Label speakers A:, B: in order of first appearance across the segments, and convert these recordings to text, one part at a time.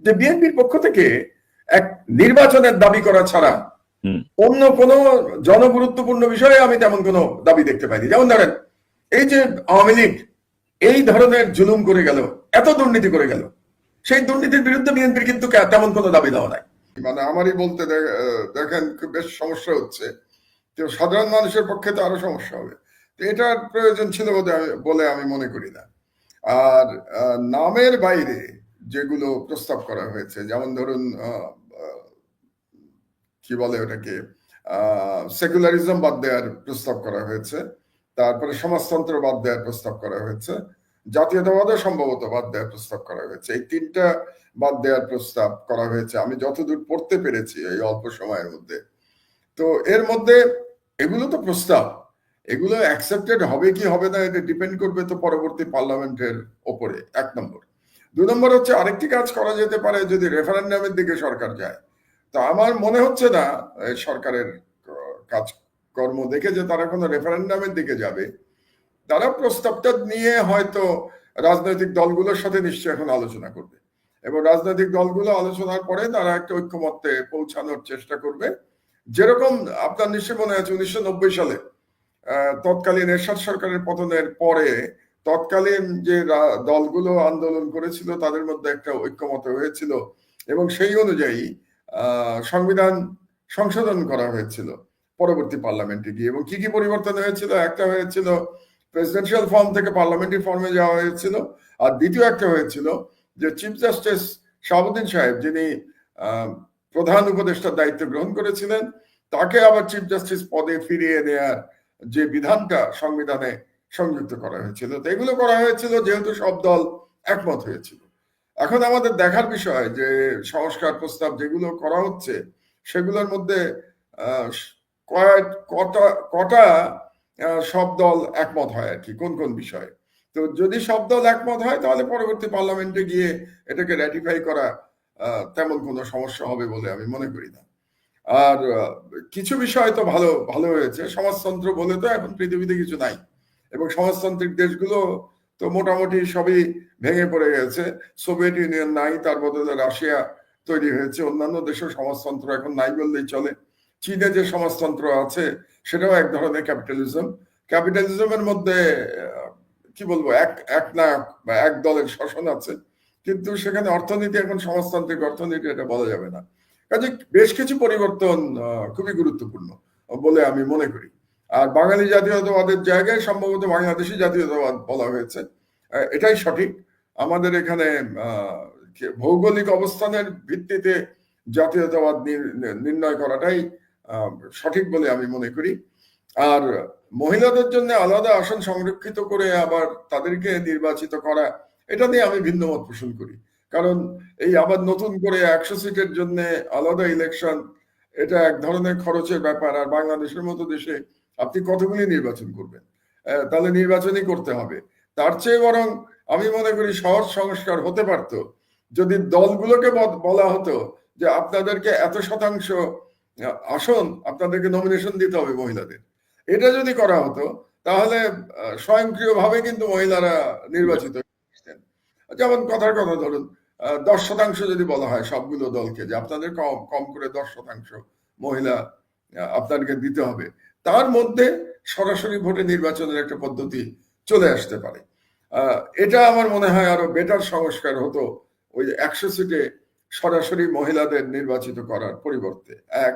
A: যে বিএনপির পক্ষ থেকে এক নির্বাচনের দাবি করা ছাড়া অন্য কোনো জনগুরুত্বপূর্ণ বিষয়ে আমি তেমন কোনো দাবি দেখতে পাইনি। যেমন ধরেন এই যে আওয়ামী লীগ এই ধরনের জুলুম করে গেল এত দুর্নীতি করে গেল সেই দুর্নীতির বিরুদ্ধে বিএনপির কিন্তু তেমন কোনো দাবি দেওয়া নাই।
B: মানে আমারই বলতে দেখেন খুব বেশ সমস্যা হচ্ছে। তো সাধারণ মানুষের পক্ষে তো আরও সমস্যা হবে। তো এটার প্রয়োজন ছিল বলে আমি- বলে আমি মনে করি না। আর আহ, নামের বাইরে যেগুলো প্রস্তাব করা হয়েছে। যেমন ধরুন কি বলে ওটাকে? সেকুলারিজম বাদ দেওয়ার প্রস্তাব করা হয়েছে। তারপরে সমাজতন্ত্র বাদ দেওয়ার প্রস্তাব করা হয়েছে। জাতীয়তাবাদও সম্ভবত বাদ দেওয়ার প্রস্তাব করা হয়েছে। এই তিনটা বাদ দেওয়ার প্রস্তাব করা হয়েছে। আমি যতদূর পড়তে পেরেছি এই অল্প সময়ের মধ্যে। তো এর মধ্যে এগুলো তো প্রস্তাব। এগুলো অ্যাকসেপ্টেড হবে কি হবে না, এটা ডিপেন্ড করবে তো পরবর্তী পার্লামেন্টের ওপরে। এক নম্বর। দু নম্বর হচ্ছে আরেকটি কাজ করা যেতে পারে যদি রেফারেন্ডামের দিকে সরকার যায়। তো আমার মনে হচ্ছে না সরকারের আহ, কাজকর্ম দেখে যে তারা কোনো রেফারেন্ডামের দিকে যাবে। তারা প্রস্তাবটা নিয়ে হয়তো রাজনৈতিক দলগুলোর সাথে নিশ্চয়ই এখন আলোচনা করবে। এবং রাজনৈতিক দলগুলো আলোচনার পরে তারা একটা ঐক্যমত্যে পৌঁছানোর চেষ্টা করবে। যেরকম আপনার নিশ্চয় মনে আছে উনিশশো নব্বই সালে তৎকালীন এরশাদ সরকারের পতনের পরে তৎকালীন যে দলগুলো আন্দোলন করেছিল, তাদের মধ্যে একটা ঐক্যমত হয়েছিল এবং সেই অনুযায়ী সংবিধান সংশোধন করা হয়েছিল পরবর্তী পার্লামেন্টে গিয়ে। এবং কি কি পরিবর্তন হয়েছিল? একটা হয়েছিল প্রেসিডেন্সিয়াল ফর্ম থেকে পার্লামেন্টারি ফর্মে যাওয়া হয়েছিল। আর দ্বিতীয় একটা হয়েছিল যে চিফ জাস্টিস শাহাবুদ্দিন সাহেব, যিনি প্রধান উপদেষ্টার দায়িত্ব গ্রহণ করেছিলেন, তাকে আবার চিফ জাস্টিস পদে ফিরিয়ে নেয়ার যে বিধানটা সংবিধানে সংযুক্ত করা হয়েছিল। তো এগুলো করা হয়েছিল যেহেতু সব দল একমত হয়েছিল। এখন আমাদের দেখার বিষয় যে সংস্কার প্রস্তাব যেগুলো করা হচ্ছে, সেগুলোর মধ্যে কটা কটা সব দল একমত হয় আর কি, কোন কোন বিষয়ে? তো যদি সব দল একমত হয়, তাহলে পরবর্তী পার্লামেন্টে গিয়ে এটাকে র্যাটিফাই করা তেমন কোনো সমস্যা হবে বলে আমি মনে করি না। আর কিছু বিষয় তো ভালো ভালো হয়েছে। সমাজতন্ত্র বলে তো এখন পৃথিবীতে কিছু নাই। এবং সমাজতান্ত্রিক দেশগুলো তো মোটামুটি সবই ভেঙে পড়ে গেছে। সোভিয়েত ইউনিয়ন নাই, তার বদলে রাশিয়া তৈরি হয়েছে। অন্যান্য দেশের সমাজতন্ত্র এখন নাই বললেই চলে। চীনে যে সমাজতন্ত্র আছে, সেটাও এক ধরনের ক্যাপিটালিজম ক্যাপিটালিজমের মধ্যে কি বলব, এক এক নায়ক বা এক দলের শাসন আছে। কিন্তু সেখানে অর্থনীতি এখন সমাজতান্ত্রিক অর্থনীতি, এটা বলা যাবে না। কাজে বেশ কিছু পরিবর্তন খুবই গুরুত্বপূর্ণ বলে আমি মনে করি। আর বাঙালি জাতীয়তাবাদের জায়গায় সম্ভবত বাংলাদেশি জাতীয়তাবাদ বলা হয়েছে। এটাই সঠিক। আমাদের এখানে ভৌগোলিক অবস্থানের ভিত্তিতে জাতীয়তাবাদ নির- নির্ণয় করাটাই সঠিক বলে আমি মনে করি। আর মহিলাদের জন্য আলাদা আসন সংরক্ষিত করে আবার তাদেরকে নির্বাচিত করা, এটা নিয়ে আমি ভিন্ন মত পোষণ করি। কারণ এই আবার নতুন করে একশো সিটের জন্য আলাদা ইলেকশন, এটা এক ধরনের খরচের ব্যাপার। আর বাংলাদেশের মতো দেশে আপনি কতগুলি নির্বাচন করবেন? তাহলে নির্বাচনই করতে হবে। তার চেয়ে বরং আমি মনে করি সহজ সংস্কার হতে পারতো। যদি দলগুলোকে বলা হতো যে আপনাদেরকে এত শতাংশ আসন, আপনাদেরকে নমিনেশন দিতে হবে মহিলাদের। এটা যদি করা হতো, তাহলে স্বয়ংক্রিয়ভাবে কিন্তু মহিলারা নির্বাচিত যেমন কথার কথা ধরুন দশ শতাংশ যদি বলা হয় সবগুলো দলকে, যে আপনাদের কম কম করে দশ শতাংশ মহিলা আহ, আপনাদেরকে দিতে হবে। তার মধ্যে সরাসরি ভোটে নির্বাচনের একটা পদ্ধতি চলে আসতে পারে। এটা আমার মনে হয় আরও বেটার সংস্কার হতো ওই যে একশো সিটে সরাসরি মহিলাদের নির্বাচিত করার পরিবর্তে। এক।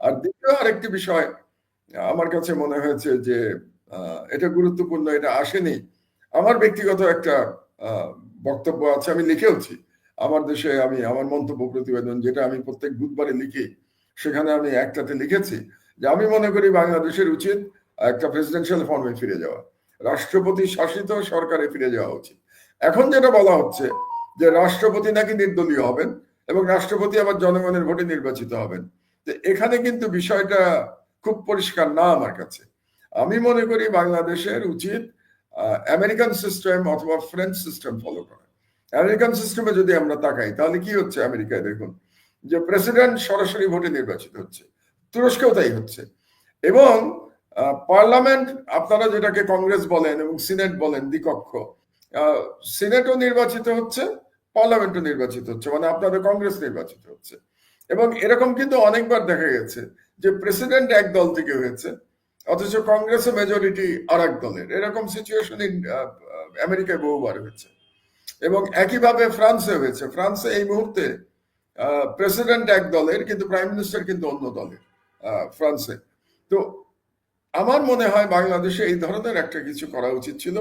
B: আর দ্বিতীয় আরেকটি বিষয় আমার কাছে মনে হয়েছে যে এটা গুরুত্বপূর্ণ এটা আসেনি। আমার ব্যক্তিগত একটা বক্তব্য আছে আমি লিখেওছি। আমার দেশে আমি আমার মন্তব্য প্রতিবেদন যেটা আমি প্রত্যেক বুধবারে লিখি সেখানে আমি একটাতে লিখেছি যে আমি মনে করি বাংলাদেশের উচিত একটা প্রেসিডেন্সিয়াল ফর্মে ফিরে যাওয়া। রাষ্ট্রপতি শাসিত সরকারে ফিরে যাওয়া উচিত। এখন যেটা বলা হচ্ছে যে রাষ্ট্রপতি নাকি নির্দলীয় হবেন এবং রাষ্ট্রপতি আবার জনগণের ভোটে নির্বাচিত হবেন। এখানে কিন্তু বিষয়টা খুব পরিষ্কার না আমার কাছে। আমি মনে করি বাংলাদেশের উচিত আমেরিকান সিস্টেম অথবা ফ্রেঞ্চ সিস্টেম ফলো করা। আমেরিকান সিস্টেমে যদি আমরা তাকাই, তাহলে কি হচ্ছে আমেরিকায় দেখুন যে প্রেসিডেন্ট সরাসরি ভোটে নির্বাচিত হচ্ছে। তুরস্কেও তাই হচ্ছে। এবং পার্লামেন্ট, আপনারা যেটাকে কংগ্রেস বলেন এবং সিনেট বলেন দ্বিকক্ষ সিনেটও নির্বাচিত হচ্ছে, পার্লামেন্টও নির্বাচিত হচ্ছে মানে আপনাদের কংগ্রেস নির্বাচিত হচ্ছে। এবং এরকম কিন্তু অনেকবার দেখা গেছে যে প্রেসিডেন্ট এক দল থেকে হয়েছে, অথচ কংগ্রেসে মেজরিটি আর এক দলের। এরকম সিচুয়েশন আমেরিকায় বহুবার হয়েছে। এবং একইভাবে ফ্রান্সে হয়েছে। ফ্রান্সে এই মুহূর্তে প্রেসিডেন্ট এক দলের, কিন্তু প্রাইম মিনিস্টার কিন্তু অন্য দলের ফ্রান্সে তো আমার মনে হয় বাংলাদেশে এই ধরনের একটা কিছু করা উচিত ছিল,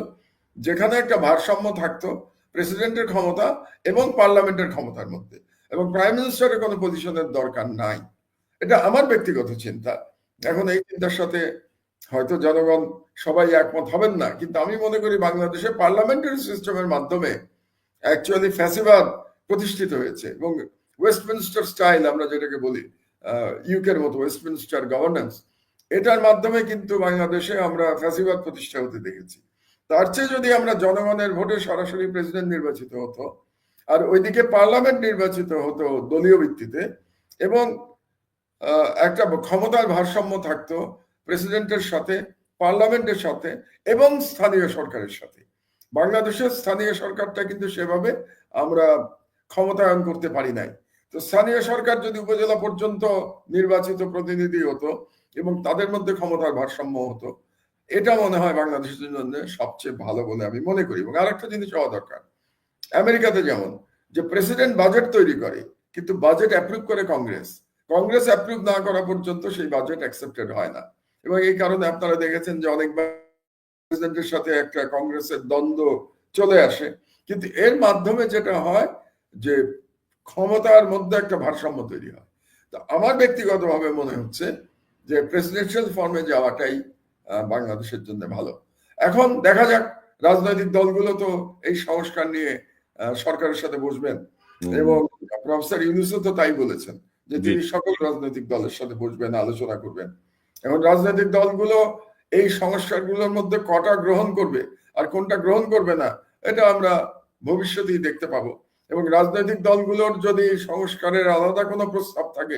B: যেখানে একটা ভারসাম্য থাকতো প্রেসিডেন্টের ক্ষমতা এবং পার্লামেন্টের ক্ষমতার মধ্যে। এবং প্রাইম মিনিস্টারের কোনো পজিশনের দরকার নাই। এটা আমার ব্যক্তিগত চিন্তা। এখন এই চিন্তার সাথে হয়তো জনগণ সবাই একমত হবেন না, কিন্তু আমি মনে করি বাংলাদেশে পার্লামেন্টারি সিস্টেমের মাধ্যমে অ্যাকচুয়ালি ফ্যাসিবাদ প্রতিষ্ঠিত হয়েছে এবং ওয়েস্টমিনস্টার স্টাইল আমরা যেটাকে বলি ইউকের মতো ওয়েস্টমিনস্টার গভর্নেন্স এটার মাধ্যমে কিন্তু বাংলাদেশে আমরা ফ্যাসিবাদ প্রতিষ্ঠা হতে দেখেছি। তার চেয়ে যদি আমরা জনগণের ভোটে সরাসরি প্রেসিডেন্ট নির্বাচিত হতো, আর ওইদিকে পার্লামেন্ট নির্বাচিত হতো দলীয় ভিত্তিতে, এবং একটা ক্ষমতার ভারসাম্য থাকতো প্রেসিডেন্টের সাথে পার্লামেন্টের সাথে, এবং স্থানীয় সরকারের সাথে। বাংলাদেশের স্থানীয় সরকারটা কিন্তু সেভাবে আমরা ক্ষমতায়ন করতে পারি নাই। তো স্থানীয় সরকার যদি উপজেলা পর্যন্ত নির্বাচিত প্রতিনিধি হতো এবং তাদের মধ্যে ক্ষমতার ভারসাম্য হতো, এটা মনে হয় বাংলাদেশের জন্য সবচেয়ে ভালো বলে আমি মনে করি। এবং আরেকটা জিনিস হওয়া দরকার। আমেরিকাতে যেমন, যে প্রেসিডেন্ট বাজেট তৈরি করে, কিন্তু বাজেট অ্যাপ্রুভ করে কংগ্রেস। কংগ্রেস অ্যাপ্রুভ না করা পর্যন্ত সেই বাজেট অ্যাকসেপ্টেড হয় না। এবং এই কারণে আপনারা দেখেছেন যে অনেকবার প্রেসিডেন্টের সাথে একটা কংগ্রেসের দ্বন্দ্ব চলে আসে। কিন্তু এর মাধ্যমে যেটা হয় যে ক্ষমতার মধ্যে একটা ভারসাম্য তৈরি হয়। তো আমার ব্যক্তিগতভাবে মনে হচ্ছে যে প্রেসিডেন্সিয়াল ফর্মে যাওয়াটাই বাংলাদেশের জন্য ভালো। এখন দেখা যাক রাজনৈতিক দলগুলো তো এই সংস্কার নিয়ে সরকারের সাথে বসবেন। এবং প্রফেসর ইউনুসও তো তাই বলেছেন যে তিনি সকল রাজনৈতিক দলের সাথে বসবেন আলোচনা করবেন। এখন রাজনৈতিক দলগুলো এই সংস্কারগুলোর মধ্যে কটা গ্রহণ করবে আর কোনটা গ্রহণ করবে না এটা আমরা ভবিষ্যতেই দেখতে পাবো। এবং রাজনৈতিক দলগুলোর যদি সংস্কারের আলাদা কোনো প্রস্তাব থাকে,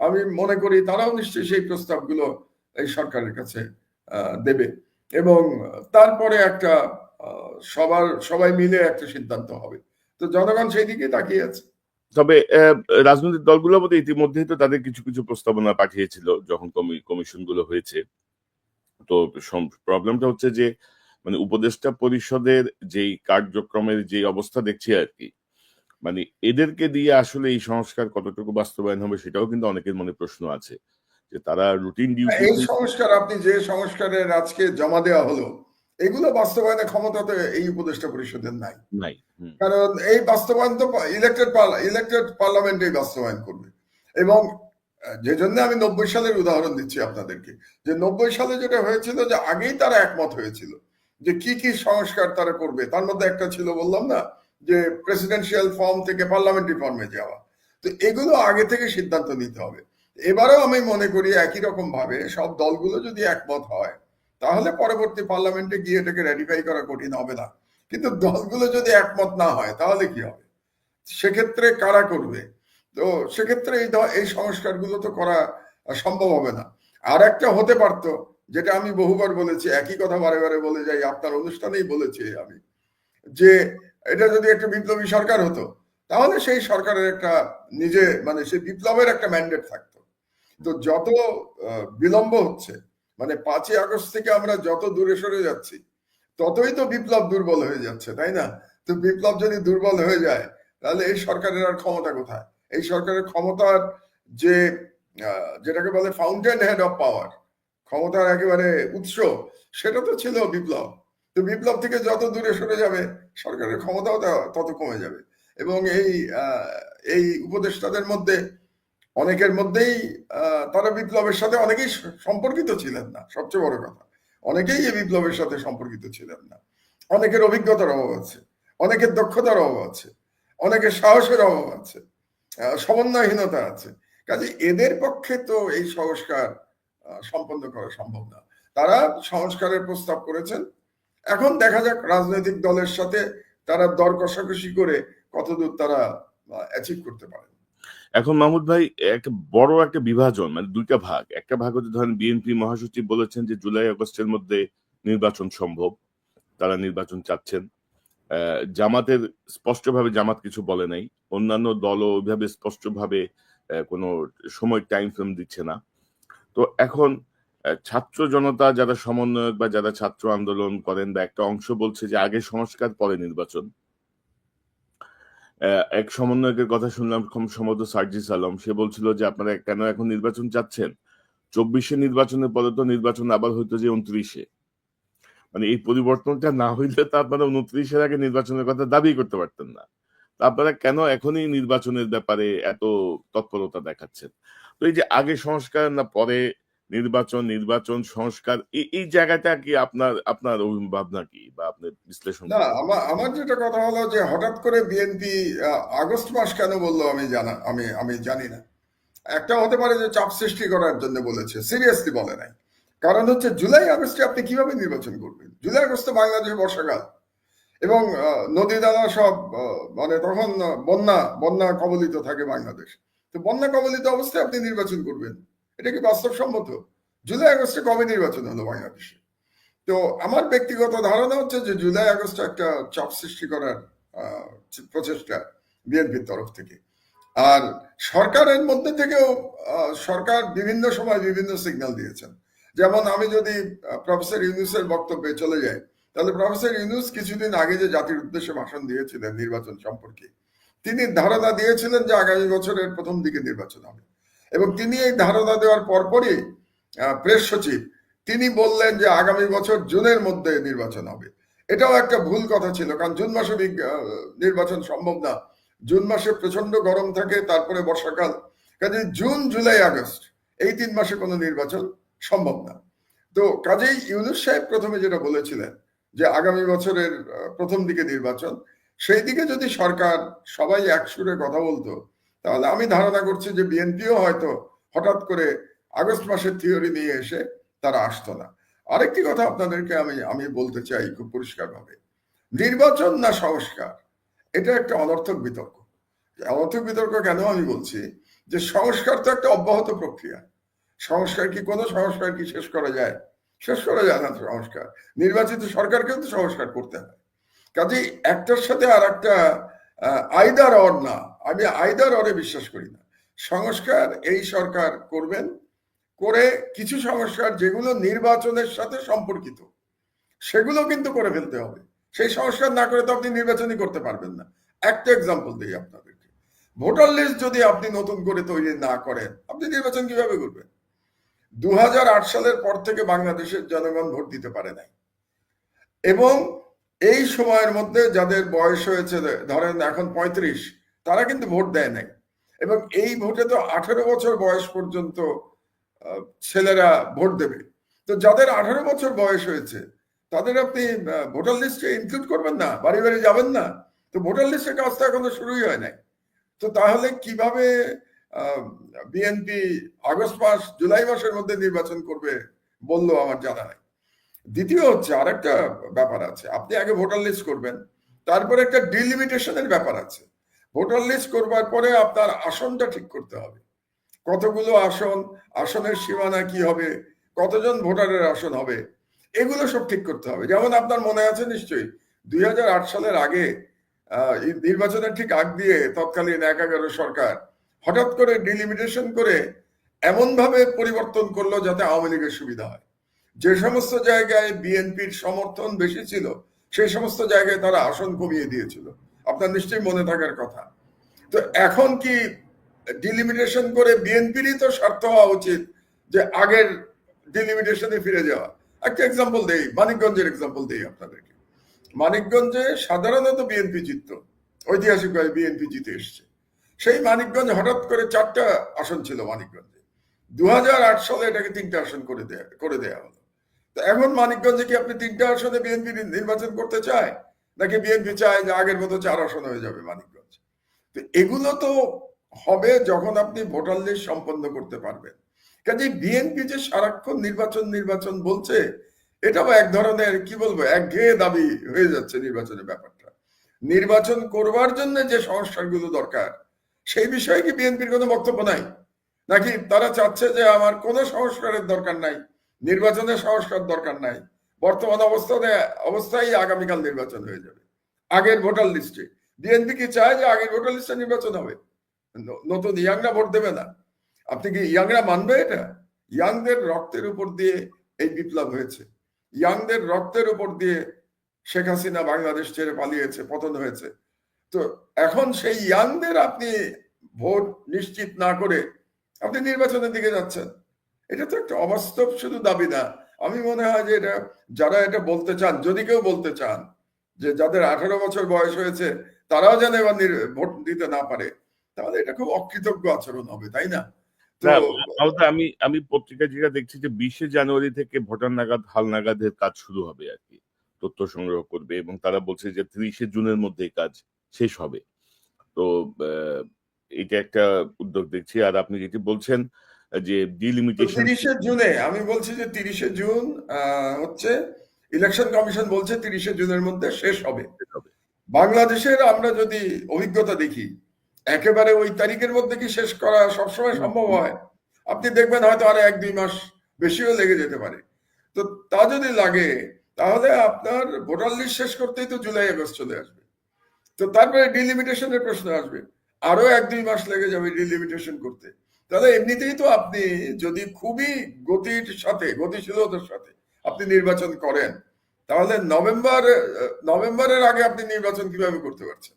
B: আমি মনে করি তারাও নিশ্চয়ই সেই প্রস্তাবগুলো এই সরকারের কাছে দেবে। এবং তারপরে একটা সবার, সবাই মিলে একটা সিদ্ধান্ত হবে। তো জনগণ সেই দিকে তাকিয়ে আছে।
C: তবে রাজনৈতিক দলগুলোর মধ্যে ইতিমধ্যেই তো তাদের কিছু কিছু প্রস্তাবনা পাঠিয়েছিল, যখন কমিশনগুলো হয়েছে। তো প্রবলেমটা হচ্ছে যে মানে উপদেষ্টা পরিষদের যেই কার্যক্রমের যে অবস্থা দেখছি আর কি মানে এদেরকে দিয়ে আসলে এই সংস্কার কতটুকু বাস্তবায়ন হবে সেটাও কিন্তু অনেকের মনে প্রশ্ন আছে যে তারা রুটিন ডিউটি
B: এই সংস্কার আপনি যে সংস্কারের আজকে জমা দেওয়া হলো এগুলো বাস্তবায়নের ক্ষমতা তো এই উপদেষ্টা পরিষদের নাই।
C: নাই
B: কারণ এই বাস্তবায়ন তো ইলেক্টেড ইলেক্টেড পার্লামেন্টে বাস্তবায়ন করবে। এবং যে জন্য আমি নব্বই সালের উদাহরণ দিচ্ছি আপনাদেরকে যে নব্বই সালে যেটা হয়েছিল যে আগেই তারা একমত হয়েছিল যে কি কি সংস্কার তারা করবে তার মধ্যে একটা ছিল বললাম না যে প্রেসিডেন্সিয়াল ফর্ম থেকে পার্লামেন্টারি ফর্মে যাওয়া। তো এগুলো আগে থেকে সিদ্ধান্ত নিতে হবে। এবারেও আমি মনে করি একই রকম ভাবে সব দলগুলো যদি একমত হয়, তাহলে পরবর্তী পার্লামেন্টে গিয়ে এটাকে রেডিফাই করা কঠিন হবে না। কিন্তু দলগুলো যদি একমত না হয়, তাহলে কি হবে? সেক্ষেত্রে কারা করবে? তো সেক্ষেত্রে এই এই সংস্কারগুলো তো করা সম্ভব হবে না। আর একটা হতে পারতো, যেটা আমি বহুবার বলেছি, একই কথা বারে বারে বলে যাই, আপনার অনুষ্ঠানেই বলেছি আমি, যে এটা যদি একটা বিপ্লবী সরকার হতো, তাহলে সেই সরকারের একটা নিজে মানে সেই বিপ্লবের একটা ম্যান্ডেট থাকতো। তো যত বিলম্ব হচ্ছে মানে পাঁচই আগস্ট থেকে আমরা যত দূরে সরে যাচ্ছি, ততই তো বিপ্লব দুর্বল হয়ে যাচ্ছে, তাই না? তো বিপ্লব যদি দুর্বল হয়ে যায়, তাহলে এই সরকারের আর ক্ষমতা কোথায়? এই সরকারের ক্ষমতার যে যেটাকে বলে ফাউন্টেন হেড অফ পাওয়ার ক্ষমতার একেবারে উৎস, সেটা তো ছিল বিপ্লব। তো বিপ্লব থেকে যত দূরে সরে যাবে, সরকারের ক্ষমতাও তত কমে যাবে। এবং এই এই উপদেষ্টাদের মধ্যে, অনেকের মধ্যেই তারা বিপ্লবের সাথে অনেকেই সম্পর্কিত ছিলেন না, সবচেয়ে বড় কথা। অনেকেই এই বিপ্লবের সাথে সম্পর্কিত ছিলেন না। অনেকের অভিজ্ঞতার অভাব আছে, অনেকের দক্ষতার অভাব আছে, অনেকের সাহসের অভাব আছে সমন্বয়হীনতা আছে। কাজে এদের পক্ষে তো এই সংস্কার সম্পন্ন করা সম্ভব না। তারা সংস্কারের প্রস্তাব করেছেন এখন দেখা যাক রাজনৈতিক দলের সাথে তারা দর কষাকষি করে কতদূর তারা অ্যাচিভ করতে পারে।
C: এখন মাহমুদ ভাই একটা বড় একটা বিভাজন মানে দুইটা ভাগ। একটা ভাগ হচ্ছে ধরেন বিএনপি মহাসচিব বলেছেন যে জুলাই আগস্টের মধ্যে নির্বাচন সম্ভব, তারা নির্বাচন চাচ্ছেন। জামাতের স্পষ্টভাবে জামাত কিছু বলে নাই। অন্যান্য দলও ওইভাবে স্পষ্টভাবে কোনো সময় টাইম ফ্রেম দিচ্ছে না। তো এখন ছাত্র জনতা, যারা সমন্বয়ক বা যারা ছাত্র আন্দোলন করেন বা একটা অংশ বলছে যে আগে সংস্কার, পরে নির্বাচন। এক সমন্বয়কের কথা শুনলাম সম্ভবত সার্জিস আলম। সে বলছিল যে, আপনারা কেন এখন নির্বাচন চাচ্ছেন? চব্বিশে নির্বাচনের পরে তো নির্বাচন আবার হইতো যে উনত্রিশে। মানে এই পরিবর্তনটা না হইলে তো আপনারা উনত্রিশের আগে নির্বাচনের কথা দাবি করতে পারতেন না। আপনারা কেন এখনই নির্বাচনের ব্যাপারে এত তৎপরতা দেখাচ্ছেন? তো এই যে আগে সংস্কার না পরে নির্বাচন নির্বাচন, সংস্কার, এই জায়গাটা কি আপনার আপনার ভাবনা কি বা আপনার বিশ্লেষণ
B: আমার আমার যেটা কথা হলো যে হঠাৎ করে বিএনপি আগস্ট মাস কেন বলল আমি জানা, আমি আমি জানি না। একটা হতে পারে যে চাপ সৃষ্টি করার জন্য বলেছে, সিরিয়াসলি বলে নাই। কারণ হচ্ছে জুলাই আগস্টে আপনি কীভাবে নির্বাচন করবেন? জুলাই আগস্টে বাংলাদেশে বর্ষাকাল। এবং নদী দ্বারা সব মানে তখন বন্যা বন্যা কবলিত থাকে বাংলাদেশ। তো বন্যা কবলিত অবস্থায় আপনি নির্বাচন করবেন। এটা কি বাস্তবসম্মত। জুলাই, আগস্টে কবে নির্বাচন হলো বাংলাদেশে? তো আমার ব্যক্তিগত ধারণা হচ্ছে যে জুলাই, আগস্টে একটা চাপ সৃষ্টি করার প্রচেষ্টা বিএনপির তরফ থেকে। আর সরকারের মধ্যে থেকেও সরকার বিভিন্ন সময় বিভিন্ন সিগন্যাল দিয়েছেন। যেমন আমি যদি প্রফেসর ইউনুসের বক্তব্যে চলে যাই, তাহলে প্রফেসর ইউনুস কিছুদিন আগে যে জাতির উদ্দেশ্যে ভাষণ দিয়েছিলেন নির্বাচন সম্পর্কে, তিনি ধারণা দিয়েছিলেন যে আগামী বছরের প্রথম দিকে নির্বাচন হবে। এবং তিনি এই ধারণা দেওয়ার পরপরই প্রেস সচিব, তিনি বললেন যে আগামী বছর জুনের মধ্যে নির্বাচন হবে। এটাও একটা ভুল কথা ছিল, কারণ জুন মাসে নির্বাচন সম্ভব না। জুন মাসে প্রচণ্ড গরম থাকে, তারপরে বর্ষাকাল। কাজে জুন, জুলাই, আগস্ট, এই তিন মাসে কোনো নির্বাচন সম্ভব না। তো কাজেই ইউনুস সাহেব প্রথমে যেটা বলেছিলেন, যে আগামী বছরের প্রথম দিকে নির্বাচন, সেই দিকে যদি সরকার সবাই একসুরে কথা বলতো তাহলে আমি ধারণা করছি যে বিএনপিও হয়তো হঠাৎ করে আগস্ট মাসের থিওরি নিয়ে এসে তারা আসতো না। আরেকটি কথা আপনাদেরকে আমি আমি বলতে চাই খুব পরিষ্কারভাবে। নির্বাচন না সংস্কার, এটা একটা অনর্থক বিতর্ক। অনর্থক বিতর্ক কেন আমি বলছি? যে সংস্কার তো একটা অব্যাহত প্রক্রিয়া। সংস্কার কি কোনো সংস্কার কি শেষ করা যায়? শেষ করা যায় না সংস্কার। নির্বাচিত সরকারকেও তো সংস্কার করতে হয়। কাজেই একটার সাথে আর একটা আইদার অর না। আমি আইদার অরে বিশ্বাস করি না। সংস্কার এই সরকার করবেন করে কিছু সংস্কার যেগুলো নির্বাচনের সাথে সম্পর্কিত, সেগুলো কিন্তু করে ফেলতে হবে। সেই সংস্কার না করে তো আপনি নির্বাচনই করতে পারবেন না। একটা এক্সাম্পল দিই আপনাদেরকে। ভোটার লিস্ট যদি আপনি নতুন করে তৈরি না করেন, আপনি নির্বাচন কীভাবে করবেন? দু হাজার আট সালের পর থেকে বাংলাদেশের জনগণ ভোট দিতে পারে নাই। এবং এই সময়ের মধ্যে যাদের বয়স হয়েছে, ধরেন এখন পঁয়ত্রিশ তারা কিন্তু ভোট দেয় নাই। এবং এই ভোটে তো আঠেরো বছর বয়স পর্যন্ত ছেলেরা ভোট দেবে। তো যাদের আঠারো বছর বয়স হয়েছে, তাদের আপনি ভোটার লিস্টে ইনক্লুড করবেন না? বাড়ি বাড়ি যাবেন না? তো ভোটার লিস্টের কাজ তো এখনও শুরুই হয় নাই। তো তাহলে কীভাবে বিএনপি আগস্ট মাস, জুলাই মাসের মধ্যে নির্বাচন করবে বলল আমার জানা নাই। দ্বিতীয় হচ্ছে আর একটা ব্যাপার আছে। আপনি আগে ভোটার লিস্ট করবেন, তারপরে একটা ডিলিমিটেশনের ব্যাপার আছে। ভোটার লিস্ট করবার পরে আপনার আসনটা ঠিক করতে হবে। কতগুলো আসন, আসনের সীমানা কি হবে, কতজন ভোটারের আসন হবে, এগুলো সব ঠিক করতে হবে। যেমন আপনার মনে আছে নিশ্চয়ই, দুই হাজার আট সালের আগে নির্বাচনের ঠিক আগ দিয়ে তৎকালীন এক এগারো সরকার হঠাৎ করে ডিলিমিটেশন করে এমন ভাবে পরিবর্তন করল যাতে আওয়ামী লীগের সুবিধা হয়। যে সমস্ত জায়গায় বিএনপির সমর্থন বেশি ছিল, সেই সমস্ত জায়গায় তারা আসন কমিয়ে দিয়েছিল। আপনার নিশ্চয়ই মনে থাকার কথা। তো এখন কি ডিলিমিটেশন করে বিএনপিরই তো স্বার্থ হওয়া উচিত যে আগের ডিলিমিটেশনে ফিরে যাওয়া? একটা এক্সাম্পল দেই, মানিকগঞ্জের এক্সাম্পল দেই আপনাদেরকে। মানিকগঞ্জে সাধারণত বিএনপি জিতত ঐতিহাসিকভাবে বিএনপি জিতে এসছে। সেই মানিকগঞ্জ হঠাৎ করে চারটা আসন ছিল মানিকগঞ্জে। দু হাজার আট সালে এটাকে তিনটা আসন করে দেয়া করে দেয়া হলো। তো এখন মানিকগঞ্জে কি আপনি তিনটা আসনে বিএনপি নির্বাচন করতে চায়? নাকি বিএনপি চায় যে আগের মতো চার আসন হয়ে যাবে মানিকগঞ্জ তো এগুলো তো হবে যখন আপনি ভোটার লিস্ট সম্পন্ন করতে পারবেন। কাজে বিএনপি যে সারাক্ষণ নির্বাচন নির্বাচন বলছে, এটাও এক ধরনের, কি বলব, একঘেয়ে দাবি হয়ে যাচ্ছে নির্বাচনের ব্যাপারটা। নির্বাচন করবার জন্য যে সংস্কারগুলো দরকার, সেই বিষয়ে কি বিএনপির কোনো বক্তব্য নাই? নাকি তারা চাচ্ছে যে আমার কোনো সংস্কারের দরকার নাই, নির্বাচনের সংস্কার দরকার নাই বর্তমান অবস্থানে অবস্থায় আগামীকাল নির্বাচন হয়ে যাবে। আগের ভোটার লিস্টে। বিএনপি কি চায় যে আগের ভোটার লিস্টে নির্বাচন হবে? নতুন ইয়াংরা ভোট দেবে না। আপনি কি ইয়াংরা মানবে এটা? ইয়াংদের রক্তের উপর দিয়ে এই বিপ্লব হয়েছে। ইয়াংদের রক্তের উপর দিয়ে শেখ হাসিনা বাংলাদেশ ছেড়ে পালিয়েছে, পতন হয়েছে। তো এখন সেই ইয়াংদের আপনি ভোট নিশ্চিত না করে আপনি নির্বাচনের দিকে যাচ্ছেন। এটা তো একটা অবাস্তব শুধু দাবি না আমি মনে হয় যে এটা, যারা এটা বলতে চান, যদি কেউ বলতে চান যে যাদের আঠারো বছর বয়স হয়েছে, তারাও যেন এবার ভোট দিতে না পারে, তাহলে এটা খুব অকৃতজ্ঞ আচরণ হবে, তাই না?
C: আমি আমি পত্রিকা যেটা দেখছি যে বিশে জানুয়ারি থেকে ভোটার নাগাদ, হাল নাগাদের কাজ শুরু হবে আর কি, তথ্য সংগ্রহ করবে এবং তারা বলছে যে ত্রিশে জুনের মধ্যে কাজ শেষ হবে। তো এটা একটা উদ্যোগ দেখছি। আর আপনি যেটি বলছেন যে ডিলিমিটেশন
B: তিরিশে জুনে আমি বলছি যে তিরিশে জুন হচ্ছে ইলেকশন কমিশন বলছে তিরিশে জুনের মধ্যে শেষ হবে।
C: হবে।
B: বাংলাদেশের আমরা যদি অভিজ্ঞতা দেখি একেবারে ওই তারিখের মধ্যে কি শেষ করা সবসময় সম্ভব হয়? আপনি দেখবেন হয়তো আরও এক দুই মাস বেশিও লেগে যেতে পারে। তো তা যদি লাগে তাহলে আপনার ভোটার লিস্ট শেষ করতেই তো জুলাই আগস্ট চলে আসবে। তো তারপরে ডিলিমিটেশনের প্রশ্ন আসবে। আরও এক দুই মাস লেগে যাবে ডিলিমিটেশন করতে। তাহলে এমনিতেই তো আপনি যদি খুবই গতির সাথে গতিশীলতার সাথে আপনি নির্বাচন করেন তাহলে নভেম্বর নভেম্বরের আগে আপনি নির্বাচন কীভাবে করতে পারছেন?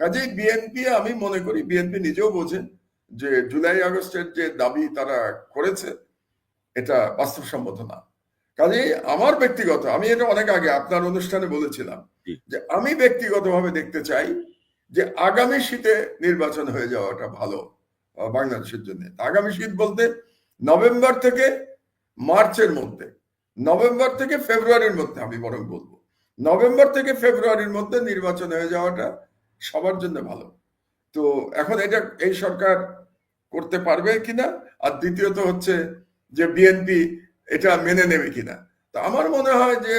B: কাজেই বিএনপি আমি মনে করি বিএনপি নিজেও বোঝেন যে জুলাই আগস্টের যে দাবি তারা করেছে এটা বাস্তবসম্মত না। কাজেই আমার ব্যক্তিগত আমি এটা অনেক আগে আপনার অনুষ্ঠানে বলেছিলাম যে আমি ব্যক্তিগতভাবে দেখতে চাই যে আগামী শীতে নির্বাচন হয়ে যাওয়াটা ভালো। বাংলাদেশের জন্য। আগামী শীত বলতে নভেম্বর থেকে মার্চের মধ্যে, নভেম্বর থেকে ফেব্রুয়ারির মধ্যে আমি বরং বলব। নভেম্বর থেকে ফেব্রুয়ারির মধ্যে নির্বাচন হয়ে যাওয়াটা সবার জন্য ভালো। তো এখন এটা এই সরকার করতে পারবে কিনা? আর দ্বিতীয়ত হচ্ছে যে বিএনপি এটা মেনে নেবে কিনা? তো আমার মনে হয় যে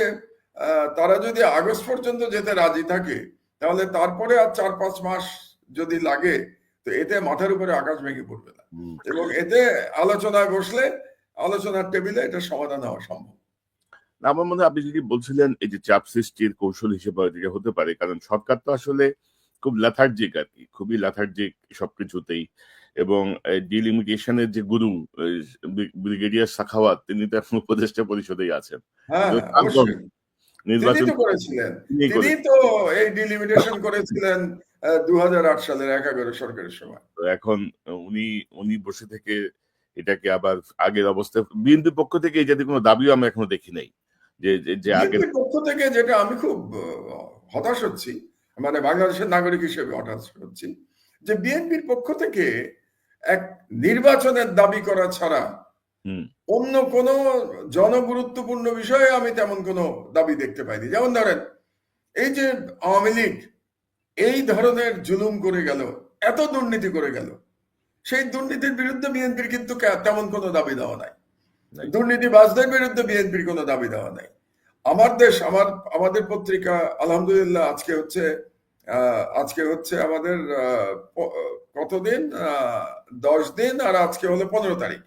B: তারা যদি আগস্ট পর্যন্ত যেতে রাজি থাকে, তাহলে তারপরে আর চার পাঁচ মাস যদি লাগে তো এতে মাথার উপরে আকাশ ভেঙে পড়বে না। এবং এতে আলোচনায় বসলে আলোচনার টেবিলে এটা সমাধান হওয়া সম্ভব।
C: আমার মনে আপনি যদি বলছিলেন এই যে চাপ সৃষ্টির কৌশল হিসেবে এটা হতে পারে কারণ সরকার তো আসলে খুব ল্যাথার্জিক আর কি খুবই ল্যাথার্জিক সবকিছুতেই। এবং ডিলিমিটেশনের যে গুরু ব্রিগেডিয়ার সাখাওয়াত তিনি তো এখন উপদেষ্টা পরিষদেই আছেন।
B: হ্যাঁ
C: নির্বাচন
B: করেছিলেন। তিনি তো এই ডিলিমিটেশন করেছিলেন দু সালের এক সরকারের সময়।
C: এখন উনি উনি বসে থেকে এটাকে আবার আগের অবস্থা বিএনপির পক্ষ থেকে এই জাতীয় কোনো দাবিও আমরা এখনও দেখি নাই। যে যে- আগে
B: পক্ষ থেকে যেটা আমি খুব হতাশ হচ্ছি মানে বাংলাদেশের নাগরিক হিসেবে হতাশ হচ্ছি যে বিএনপির পক্ষ থেকে এক নির্বাচনের দাবি করা ছাড়া অন্য কোন জনগুরুত্বপূর্ণ বিষয়ে আমি তেমন কোনো দাবি দেখতে পাইনি। যেমন ধরেন এই যে আওয়ামী লীগ এই ধরনের জুলুম করে গেল এত দুর্নীতি করে গেল। সেই দুর্নীতির বিরুদ্ধে বিএনপির কিন্তু তেমন কোনো দাবি দেওয়া নাই। দুর্নীতিবাজদের বিরুদ্ধে বিএনপির কোনো দাবি দেওয়া নাই। আমার দেশ আমার আমাদের পত্রিকা আলহামদুলিল্লাহ আজকে হচ্ছে আজকে হচ্ছে আমাদের কতদিন? আহ, দশ দিন আর আজকে হলো পনেরো তারিখ।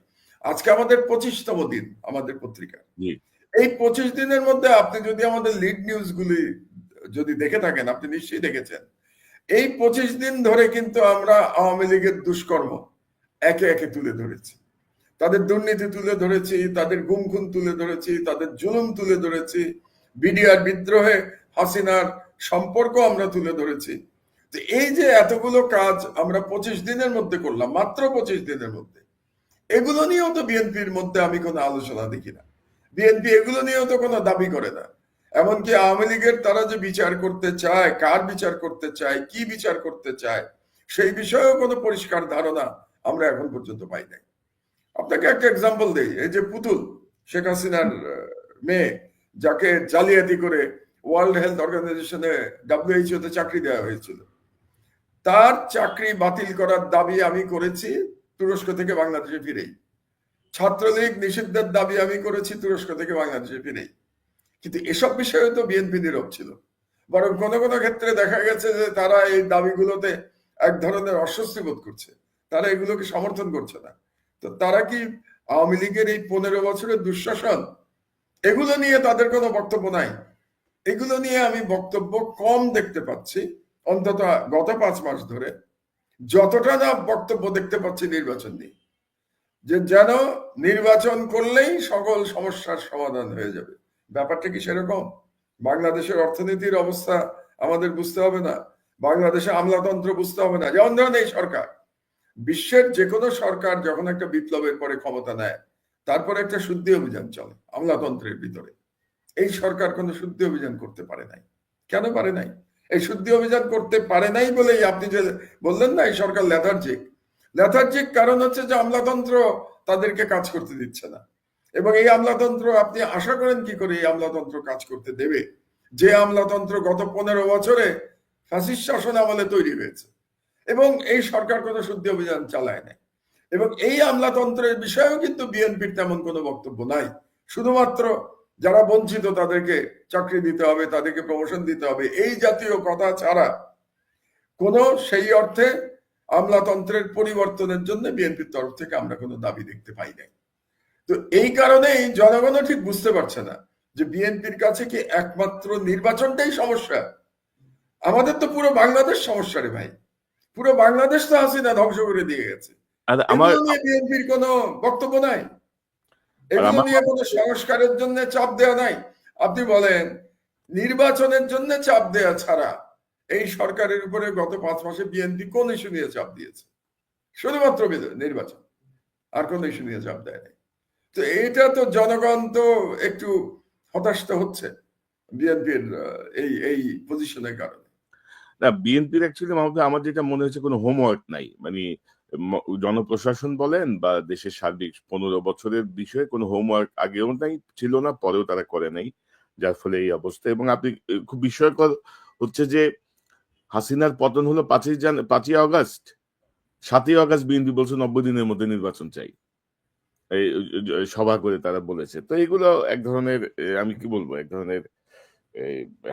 B: আজকে আমাদের পঁচিশতম দিন আমাদের পত্রিকা। এই পঁচিশ দিনের মধ্যে আপনি যদি আমাদের লিড নিউজ গুলি যদি দেখে থাকেন আপনি নিশ্চয়ই দেখেছেন। এই পঁচিশ দিন ধরে কিন্তু আমরা আওয়ামী লীগের দুষ্কর্ম একে একে তুলে ধরেছি। তাদের দুর্নীতি তুলে ধরেছি, তাদের গুম খুন তুলে ধরেছি, তাদের জুলুম তুলে ধরেছি, বিডিআর বিদ্রোহে হাসিনার সম্পর্ক আমরা তুলে ধরেছি। তো এই যে এতগুলো কাজ আমরা পঁচিশ দিনের মধ্যে করলাম, মাত্র পঁচিশ দিনের মধ্যে, এগুলো নিয়েও তো বিএনপির মধ্যে আমি কোনো আলোচনা দেখি না। বিএনপি এগুলো নিয়েও তো কোনো দাবি করে না। এমনকি আওয়ামী লীগের তারা যে বিচার করতে চায়, কার বিচার করতে চায়, কি বিচার করতে চায়, সেই বিষয়েও কোনো পরিষ্কার ধারণা আমরা এখন পর্যন্ত পাই নাই। আপনাকে একটা এক্সাম্পল দেই, এই যে পুতুল, শেখ হাসিনার মেয়ে, যাকে জালিয়াতি করে ওয়ার্ল্ড হেলথ অর্গানাইজেশনে ডাব্লিউএইচও তে চাকরি দেওয়া হয়েছিল। তার চাকরি বাতিল করার দাবি আমি করেছি, তুরস্ক থেকে বাংলাদেশে ফিরেই। ছাত্রলীগ নিষিদ্ধের দাবি আমি করেছি, তুরস্ক থেকে বাংলাদেশে ফিরেই। কিন্তু এসব বিষয়ে তো বিএনপি নীরব ছিল। বরং কোনো কোনো ক্ষেত্রে দেখা গেছে যে তারা এই দাবিগুলোতে এক ধরনের অস্বস্তি বোধ করছে। তারা এগুলোকে সমর্থন করছে না। তো তারা কি আওয়ামী লীগের এই পনেরো বছরের দুঃশাসন, এগুলো নিয়ে তাদের কোনো বক্তব্য নাই?
A: এগুলো নিয়ে আমি বক্তব্য কম দেখতে পাচ্ছি, অন্তত গত পাঁচ মাস ধরে। যতটা না বক্তব্য দেখতে পাচ্ছি নির্বাচন নিয়ে। যে যেন নির্বাচন করলেই সকল সমস্যার সমাধান হয়ে যাবে। ব্যাপারটা কি সেরকম? বাংলাদেশের অর্থনীতির অবস্থা আমাদের বুঝতে হবে না। বাংলাদেশে আমলাতন্ত্র বুঝতে হবে না। যেমন ধরেন এই সরকার। বিশ্বের যে কোনো সরকার যখন একটা বিপ্লবের পরে ক্ষমতা নেয়, তারপরে একটা শুদ্ধি অভিযান চলে আমলাতন্ত্রের ভিতরে। এই সরকার কোনো শুদ্ধি অভিযান করতে পারে নাই। কেন পারে নাই? এই শুদ্ধি অভিযান করতে পারে নাই বলেই আপনি যে বললেন না, এই সরকার লেথার্জিক লেথার্জিক কারণ হচ্ছে যে আমলাতন্ত্র তাদেরকে কাজ করতে দিচ্ছে না। এবং এই আমলাতন্ত্র, আপনি আশা করেন কি করে এই আমলাতন্ত্র কাজ করতে দেবে? যে আমলাতন্ত্র গত পনেরো বছরে ফাঁসির শাসন আমলে তৈরি হয়েছে এবং এই সরকার কোনো শুদ্ধি অভিযান চালায় নাই। এবং এই আমলাতন্ত্রের বিষয়েও কিন্তু বিএনপির তেমন কোনো বক্তব্য নাই। শুধুমাত্র যারা বঞ্চিত তাদেরকে চাকরি দিতে হবে, তাদেরকে প্রমোশন দিতে হবে, এই জাতীয় কথা ছাড়া কোনো সেই অর্থে আমলাতন্ত্রের পরিবর্তনের জন্য বিএনপির তরফ থেকে আমরা কোনো দাবি দেখতে পাই নাই। তো এই কারণেই জনগণও ঠিক বুঝতে পারছে না যে বিএনপির কাছে কি একমাত্র নির্বাচনটাই সমস্যা? আমাদের তো পুরো বাংলাদেশ সমস্যা রে ভাই। পুরো বাংলাদেশ তো হাসিনা ধ্বংস করে দিয়ে গেছে।
C: আমার
A: বিএনপির কোনো বক্তব্য নাই। এগুলো নিয়ে কোনো সংস্কারের জন্য চাপ দেওয়া নাই। আপনি বলেন নির্বাচনের জন্য চাপ দেওয়া ছাড়া এই সরকারের উপরে গত পাঁচ মাসে বিএনপি কোন ইস্যু নিয়ে চাপ দিয়েছে? শুধুমাত্র নির্বাচন। আর কোন ইস্যু নিয়ে চাপ দেয় নাই। তো এটা তো জনগণ তো একটু হতাশ তো হচ্ছে বিএনপির এই এই পজিশনের কারণে।
C: না, বিএনপির অ্যাকচুয়ালি আমার যেটা মনে হচ্ছে কোনো হোমওয়ার্ক নাই। মানে জনপ্রশাসন বলেন বা দেশের সার্বিক পনেরো বছরের বিষয়ে কোনো হোমওয়ার্ক আগেও নাই, ছিল না, পরেও তারা করে নাই, যার ফলে এই অবস্থা। এবং আপনি খুব বিস্ময়কর হচ্ছে যে হাসিনার পতন হলো পাঁচই জান, পাঁচই আগস্ট। সাতই আগস্ট বিএনপি বলছে নব্বই দিনের মধ্যে নির্বাচন চাই। এই সভা করে তারা বলেছে। তো এগুলো এক ধরনের আমি কি বলব? এক ধরনের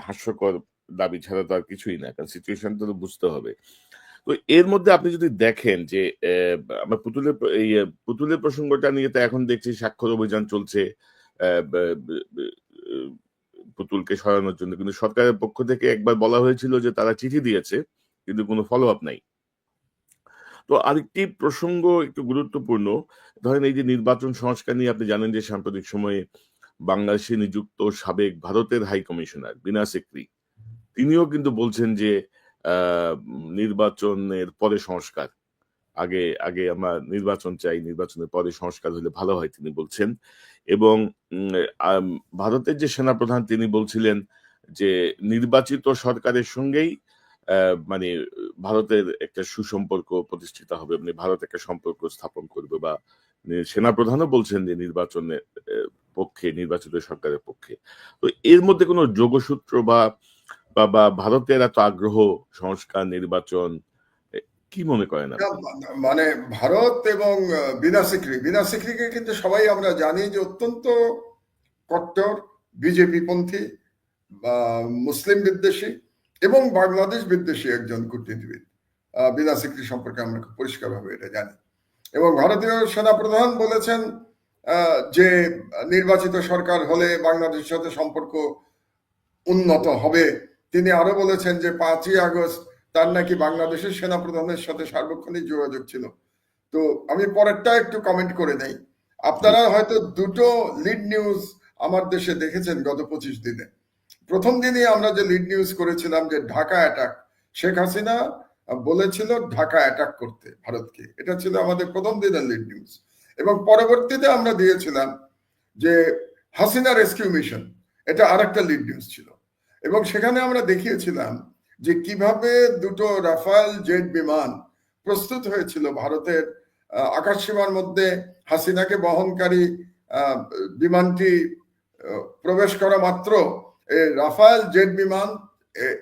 C: হাস্যকর দাবি ছাড়া তো আর কিছুই না, কারণ সিচুয়েশন তো বুঝতে হবে। তো এর মধ্যে আপনি যদি দেখেন যে আমার পুতুলের এই পুতুলের প্রসঙ্গটা নিয়ে তো এখন দেখছি স্বাক্ষর অভিযান চলছে পুতুলকে সরানোর জন্য। কিন্তু সরকারের পক্ষ থেকে একবার বলা হয়েছিল যে তারা চিঠি দিয়েছে, কিন্তু কোনো ফলো আপ নাই। তো আরেকটি প্রসঙ্গ একটু গুরুত্বপূর্ণ। ধরেন এই যে নির্বাচন সংস্কার নিয়ে আপনি জানেন যে সাম্প্রতিক সময়ে বাংলাদেশে নিযুক্ত সাবেক ভারতের হাই কমিশনার বিনা সিকরি, তিনিও কিন্তু বলছেন যে নির্বাচনের পরে সংস্কার, আগে আগে আমরা নির্বাচন চাই, নির্বাচনের পরে সংস্কার হলে ভালো হয় তিনি বলছেন। এবং ভারতের যে সেনাপ্রধান তিনি বলছিলেন যে, নির্বাচিত সরকারের সঙ্গেই মানে ভারতের একটা সুসম্পর্ক প্রতিষ্ঠিত হবে মানে ভারত একটা সম্পর্ক স্থাপন করবে বা নি- সেনাপ্রধানও বলছেন যে নির্বাচনের পক্ষে, নির্বাচিত সরকারের পক্ষে। তো এর মধ্যে কোনো যোগসূত্র বা বা ভারতের এত আগ্রহ, সংস্কার, নির্বাচন কি মনে করেন
B: মানে ভারত এবং বিনা সিকরি, বিনা সিকরিকে কিন্তু সবাই আমরা জানি যে অত্যন্ত কট্টর, বিজেপি পন্থী বা মুসলিম বিদ্বেষী। এবং বাংলাদেশ বিদ্বেষী একজন কূটনীতিবিদ। বিনা সিকরি সম্পর্কে আমরা খুব পরিষ্কারভাবে এটা জানি। এবং ভারতীয় সেনাপ্রধান বলেছেন যে নির্বাচিত সরকার হলে বাংলাদেশের সাথে সম্পর্ক উন্নত হবে। তিনি আরও বলেছেন যে পাঁচই আগস্ট তার নাকি বাংলাদেশের সেনাপ্রধানের সাথে সার্বক্ষণিক যোগাযোগ ছিল। তো আমি পরেরটা একটু কমেন্ট করে নেই। আপনারা হয়তো দুটো লিড নিউজ আমার দেশে দেখেছেন গত পঁচিশ দিনে। প্রথম দিনে আমরা যে লিড নিউজ করেছিলাম যে ঢাকা অ্যাটাক শেখ হাসিনা বলেছিল ঢাকা অ্যাটাক করতে ভারতকে। এটা ছিল আমাদের প্রথম দিনের লিড নিউজ এবং পরবর্তীতে আমরা দিয়েছিলাম যে হাসিনা রেস্কিউ মিশন এটা আরেকটা লিড নিউজ ছিল। এবং সেখানে আমরা দেখিয়েছিলাম যে কীভাবে দুটো রাফাল জেট বিমান প্রস্তুত হয়েছিল ভারতের আকাশ সীমার মধ্যে হাসিনাকে বহনকারী বিমানটি প্রবেশ করা মাত্র রাফাল জেট বিমান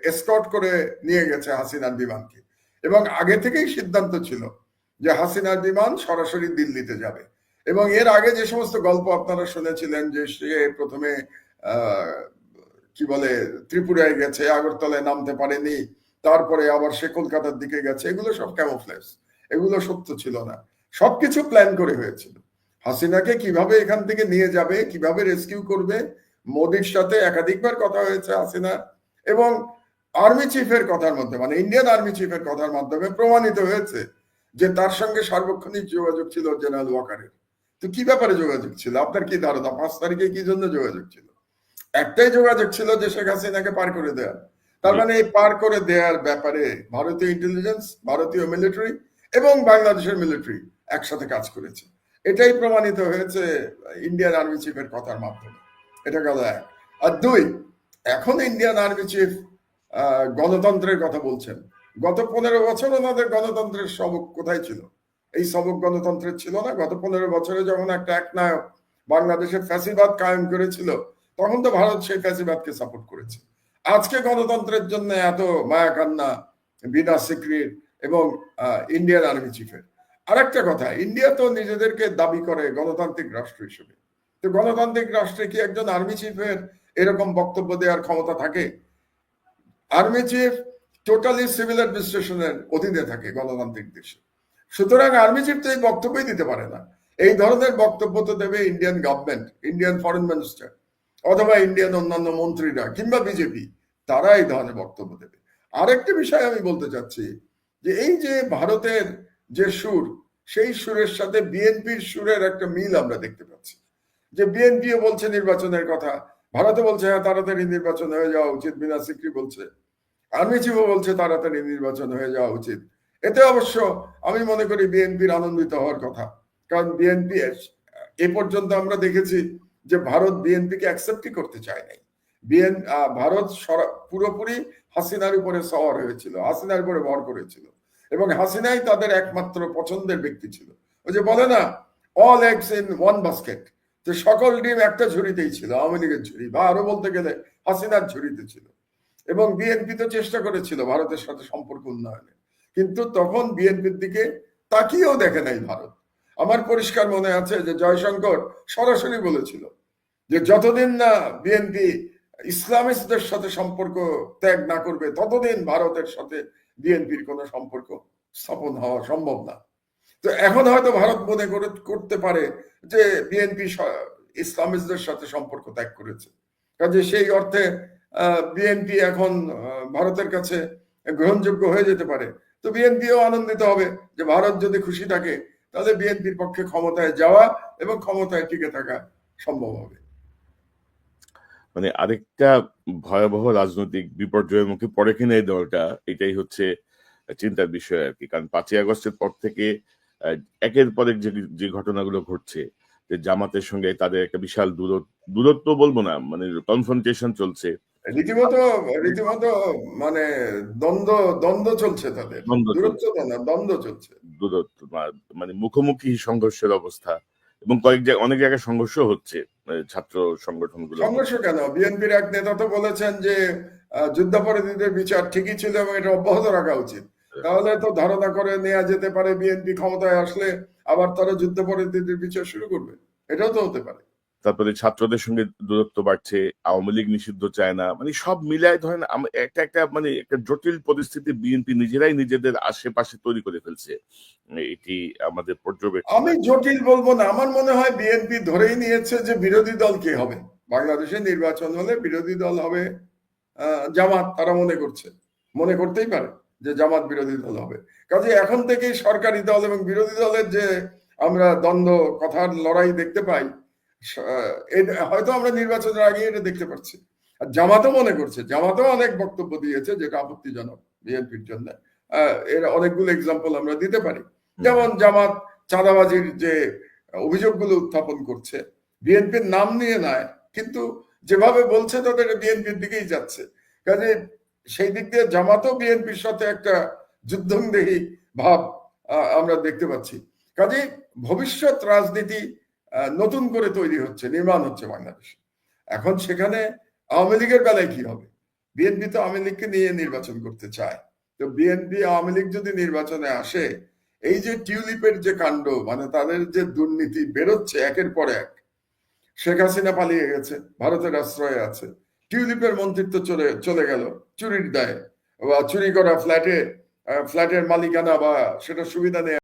B: এসকট করে নিয়ে গেছে হাসিনার বিমানকে। এবং আগে থেকেই সিদ্ধান্ত ছিল যে হাসিনার বিমান সরাসরি দিল্লিতে যাবে। এবং এর আগে যে সমস্ত গল্প আপনারা শুনেছিলেন যে সে প্রথমে কি বলে, ত্রিপুরায় গেছে, আগরতলায় নামতে পারেনি, তারপরে আবার সে কলকাতার দিকে গেছে, এগুলো সব ক্যামোফ্লেস এগুলো সত্য ছিল না। সবকিছু প্ল্যান করে হয়েছিল। হাসিনাকে কীভাবে এখান থেকে নিয়ে যাবে, কীভাবে রেস্কিউ করবে মোদির সাথে একাধিকবার কথা হয়েছে, হাসিনা, এবং আর্মি চিফের কথার মধ্যে মানে ইন্ডিয়ান আর্মি চিফের কথার মাধ্যমে প্রমাণিত হয়েছে যে তার সঙ্গে সার্বক্ষণিক যোগাযোগ ছিল জেনারেল ওয়াকারের। তো কি ব্যাপারে যোগাযোগ ছিল? আপনার কি ধারণা? পাঁচ তারিখে কি জন্য যোগাযোগ ছিল? একটাই যোগাযোগ ছিল যে শেখ হাসিনাকে পার করে দেওয়া তার মানে এই পার করে দেওয়ার ব্যাপারে ভারতীয় ইন্টেলিজেন্স ভারতীয় মিলিটারি এবং বাংলাদেশের মিলিটারি একসাথে কাজ করেছে। এটাই প্রমাণিত হয়েছে ইন্ডিয়ান আর্মি চিফের কথার মাধ্যমে। এটা গেল এক। আর দুই, এখন ইন্ডিয়ান আর্মি চিফ গণতন্ত্রের কথা বলছেন। গত পনেরো বছর ওনাদের গণতন্ত্রের সবক কোথায় ছিল? এই সবক গণতন্ত্রের ছিল না। গত পনেরো বছরে যখন একটা একনায়ক বাংলাদেশে ফ্যাসিবাদ কায়েম করেছিল, তখন তো ভারত সেই ফ্যাসিবাদকে সাপোর্ট করেছে। আজকে গণতন্ত্রের জন্য এত মায়া কান্না বিনা সিক্রিট এবং ইন্ডিয়ান আর্মি চিফের আরেকটা কথা ইন্ডিয়া তো নিজেদেরকে দাবি করে গণতান্ত্রিক রাষ্ট্র হিসেবে। তো গণতান্ত্রিক রাষ্ট্রে কি একজন আর্মি চিফের এরকম বক্তব্য দেওয়ার ক্ষমতা থাকে? আর্মি চিফ টোটালি সিভিল অ্যাডমিনিস্ট্রেশনের অধীনে থাকে গণতান্ত্রিক দেশে। সুতরাং আর্মি চিফ তো এই বক্তব্যই দিতে পারে না। এই ধরনের বক্তব্য তো দেবে Indian government Indian foreign minister অথবা ইন্ডিয়ান অন্যান্য মন্ত্রীরা, কিংবা বিজেপি তারা এই ধরনের বক্তব্য দেবে। আরেকটি বিষয় আমি বলতে চাচ্ছি, যে এই যে ভারতের যে সুর, সেই সুরের সাথে বিএনপির সুরের একটা মিল আমরা দেখতে পাচ্ছি। যে বিএনপিও বলছে নির্বাচনের কথা, ভারতে বলছে হ্যাঁ তাড়াতাড়ি নির্বাচন হয়ে যাওয়া উচিত। বিনা সিক্রি বলছে, আর্মি চিফও বলছে, তাড়াতাড়ি নির্বাচন হয়ে যাওয়া উচিত। এতে অবশ্য আমি মনে করি বিএনপির আনন্দিত হওয়ার কথা, কারণ বিএনপি এ পর্যন্ত আমরা দেখেছি যে ভারত বিএনপিকে অ্যাকসেপ্টই করতে চায় নাই। বিএন ভারত পুরোপুরি হাসিনার উপরে সওয়ার হয়েছিল, হাসিনার উপরে ভর করেছিল এবং হাসিনাই তাদের একমাত্র পছন্দের ব্যক্তি ছিল। ওই যে বলে না all eggs in one basket যে সকল ডিম একটা ঝুড়িতেই ছিল, আওয়ামী লীগের ঝুড়ি বা আরও বলতে গেলে হাসিনার ঝুড়িতে ছিল। এবং বিএনপি তো চেষ্টা করেছিল ভারতের সাথে সম্পর্ক উন্নয়নে। কিন্তু তখন বিএনপির দিকে তাকিয়েও দেখে নাই ভারত। আমার পরিষ্কার মনে আছে যে জয়শঙ্কর সরাসরি বলেছিল যে যতদিন না বিএনপি ইসলামিস্টদের সাথে সম্পর্ক ত্যাগ না করবে, ততদিন ভারতের সাথে বিএনপির কোনো সম্পর্ক স্থাপন হওয়া সম্ভব না। তো এখন হয়তো ভারত মনে করে করতে পারে যে বিএনপি ইসলামিস্টদের সাথে সম্পর্ক ত্যাগ করেছে। কাজে সেই অর্থে বিএনপি এখন ভারতের কাছে গ্রহণযোগ্য হয়ে যেতে পারে। তো বিএনপিও আনন্দিত হবে যে ভারত যদি খুশি থাকে, তাহলে বিএনপির পক্ষে ক্ষমতায় যাওয়া এবং ক্ষমতায় টিকে থাকা সম্ভব হবে।
C: মানে আরেকটা ভয়াবহ রাজনৈতিক বিপর্যয়ের মুখে পড়ে কিনা এই দলটা, এটাই হচ্ছে চিন্তার বিষয় আর কি। কারণ পাঁচই আগস্টের পর থেকে একের পর এক যে যে ঘটনাগুলো ঘটছে যে জামাতের সঙ্গে তাদের একটা বিশাল দূরত্ব দূরত্ব বলব না মানে কনফ্রন্টেশন চলছে।
B: রীতিমতো রীতিমতো মানে দ্বন্দ্ব দ্বন্দ্ব চলছে তাদের। দূরত্ব না দ্বন্দ্ব চলছে।
C: দূরত্ব মানে মুখোমুখি সংঘর্ষের অবস্থা এবং কয়েক জায়গায় অনেক জায়গায় সংঘর্ষ হচ্ছে ছাত্র সংগঠনগুলো।
B: সংঘর্ষ কেন? বিএনপির এক নেতা তো বলেছেন যে যুদ্ধাপরাধীদের বিচার ঠিকই ছিল এবং এটা অব্যাহত রাখা উচিত। তাহলে তো ধারণা করে নেওয়া যেতে পারে বিএনপি ক্ষমতায় আসলে আবার তারা যুদ্ধাপরাধীদের বিচার শুরু করবে। এটাও তো হতে পারে।
C: তারপরে ছাত্রদের সঙ্গে দূরত্ব বাড়ছে আওয়ামী লীগ নিষিদ্ধ চায় না মানে সব মিলায় ধরেন একটা একটা মানে একটা জটিল পরিস্থিতি বিএনপি নিজেরাই নিজেদের আশেপাশে তৈরি করে ফেলছে। এটি আমাদের পর্যবেক্ষণ।
B: আমি জটিল বলব না আমার মনে হয় বিএনপি ধরেই নিয়েছে যে বিরোধী দল কে হবে। বাংলাদেশে নির্বাচন হলে বিরোধী দল হবে জামাত তারা মনে করছে। মনে করতেই পারে। যে জামাত বিরোধী দল হবে। কাজে এখন থেকেই সরকারি দল এবং বিরোধী দলের যে আমরা দ্বন্দ্ব, কথার লড়াই দেখতে পাই হয়তো আমরা নির্বাচনের আগে এটা দেখতে পাচ্ছি। আর জামাতও মনে করছে, জামাতও অনেক বক্তব্য দিয়েছে যেটা আপত্তিজনক বিএনপির জন্য। এর অনেকগুলো এক্সাম্পল আমরা দিতে পারি। যেমন জামাত চাঁদাবাজির যে অভিযোগগুলো উত্থাপন করছে, বিএনপির নাম নিয়ে নয়, কিন্তু যেভাবে বলছে তাদের বিএনপির দিকেই যাচ্ছে। কাজে সেই দিক দিয়ে জামাতও বিএনপির সাথে একটা যুদ্ধংদেহী ভাব আমরা দেখতে পাচ্ছি। কাজে ভবিষ্যৎ রাজনীতি নতুন করে তৈরি হচ্ছে, নির্মাণ হচ্ছে বাংলাদেশে। এখন সেখানে আওয়ামী লীগের বেলায় কি হবে? বিএনপি তো আওয়ামী লীগকে নিয়ে নির্বাচন করতে চায়। তো বিএনপি আওয়ামী লীগ যদি নির্বাচনে আসে, এই যে টিউলিপের যে কাণ্ড মানে তাদের যে দুর্নীতি বেরোচ্ছে একের পর এক, শেখ হাসিনা পালিয়ে গেছে, ভারতের আশ্রয়ে আছে টিউলিপের মন্ত্রিত্ব চলে চলে গেল চুরির দায়। বা চুরি করা ফ্ল্যাটে ফ্ল্যাটের মালিকানা বা সেটা সুবিধা নেই।